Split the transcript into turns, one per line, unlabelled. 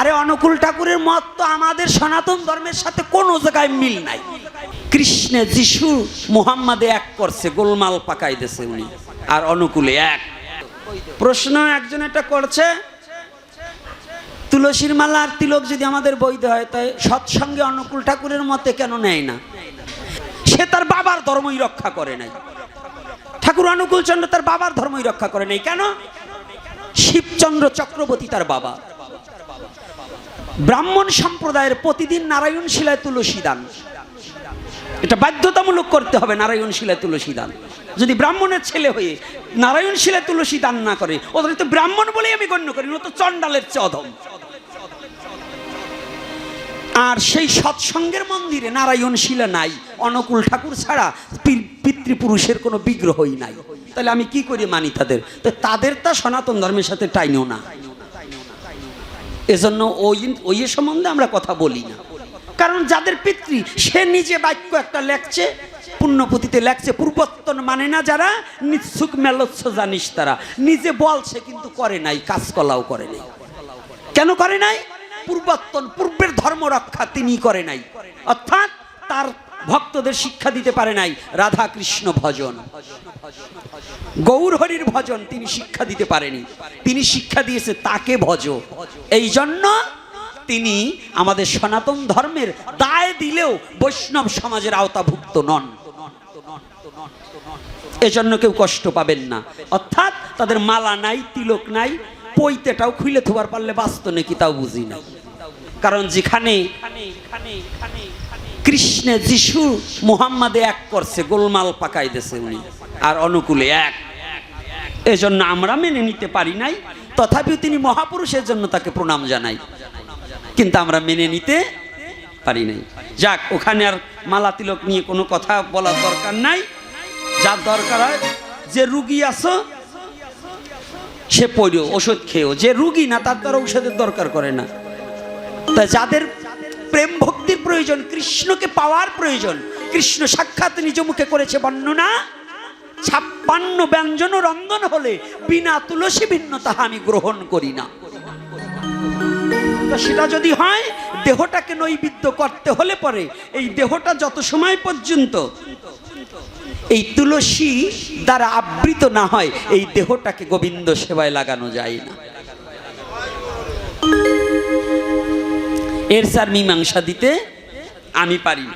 আরে অনুকূল ঠাকুরের মত তো আমাদের সনাতন ধর্মের সাথে কোনো জায়গায় মিল নাই। কৃষ্ণে যিশু মুহাম্মাদে এক করছে, গোলমাল পাকাই দিয়েছে উনি। আর অনুকূলে এক। প্রশ্ন একজন এটা করছে, তুলসীর মালা আর তিলক যদি আমাদের বৈধ হয়, তাই সৎসঙ্গে অনুকূল ঠাকুরের মতে কেন নেয় না? সে তার বাবার ধর্মই রক্ষা করে নাই। ঠাকুর অনুকূল চন্দ্র তার বাবার ধর্মই রক্ষা করে নাই। কেন? শিবচন্দ্র চক্রবর্তী তার বাবা। ব্রাহ্মণ সম্প্রদায়ের প্রতিদিন নারায়ণ শিলায় তুলসী দান। এটা বাধ্যতামূলক করতে হবে নারায়ণ শিলায় তুলসী দান। যদি ব্রাহ্মণের ছেলে হয়ে নারায়ণ শিলায় তুলসী দান না করে, ওদের তো ব্রাহ্মণ বলেই আমি গণ্য করি ও তো চণ্ডালের চধম। আর সেই সৎসঙ্গের মন্দিরে নারায়ণ শিলা নাই, অনুকূল ঠাকুর ছাড়া পিতৃপুরুষের কোনো বিগ্রহই নাই। তাহলে আমি কি করি মানি তাদের? তো তাদের তা সনাতন ধর্মের সাথে টাইনও না। এজন্য ওই ওই সম্বন্ধে আমরা কথা বলি না। কারণ যাদের পিতৃ, সে নিজে বাক্য একটা লেখছে পুণ্যপুঁথিতে লেখছে পূর্বত্তন মানে না যারা, নিচ্ছুক মেলচ্ছ জানিস তারা নিজে বলছে কিন্তু করে নাই, কাজকলাও করে নাই। কেন করে নাই? পূর্বত্তন পূর্বের ধর্ম রক্ষা তিনি করে নাই। অর্থাৎ তার ভক্তদের শিক্ষা দিতে পারে নাই। রাধা কৃষ্ণ ভজন। গৌর হরির ভজন তিনি শিক্ষা দিতে পারেনি। তিনি শিক্ষা দিয়েছে তাকে ভজ। এই জন্য তিনি আমাদের সনাতন ধর্মের দায় দিলেও বৈষ্ণব সমাজের আওতাভুক্ত নন। এজন্য কেউ কষ্ট পাবেন না। অর্থাৎ তাদের মালা নাই, তিলক নাই, পৈতেটাও খুলে থোবার পারলে বাঁচত নাকি তাও বুঝি না। কারণ যেখানে কৃষ্ণে যিশু মুহাম্মাদে এক করছে, গোলমাল পাকাই দিয়েছে উনি। আর অনুকূলে এক। এজন্য আমরা মেনে নিতে পারি নাই, তথাপিও তিনি মহাপুরুষের জন্য তাকে প্রণাম জানাই। কিন্তু আমরা মেনে নিতে পারি নাই। যাক, ওখানে আর মালা তিলক নিয়ে কোনো কথা বলার দরকার নাই। যার দরকার হয়, যে রুগী আছো, সে পড়িও, ওষুধ খেয়েও। যে রুগী না, তার দ্বারা ঔষধের দরকার করে না। তা যাদের প্রেম ভক্তির প্রয়োজন, কৃষ্ণকে পাওয়ার প্রয়োজন। কৃষ্ণ সাক্ষাৎ নিজ মুখে করেছে বর্ণনা। ছাপ্পান্ন ব্যঞ্জন রন্ধন হলে বিনা তুলসী ভিন্ন তাহা আমি গ্রহণ করি না। সেটা যদি হয়, দেহটাকে নৈবিদ্য করতে হলে পরে এই দেহটা যত সময় পর্যন্ত এই তুলসী দ্বারা আবৃত না হয়, এই দেহটাকে গোবিন্দ সেবায় লাগানো যায় না। এর সার মীমাংসা দিতে আমি পারি।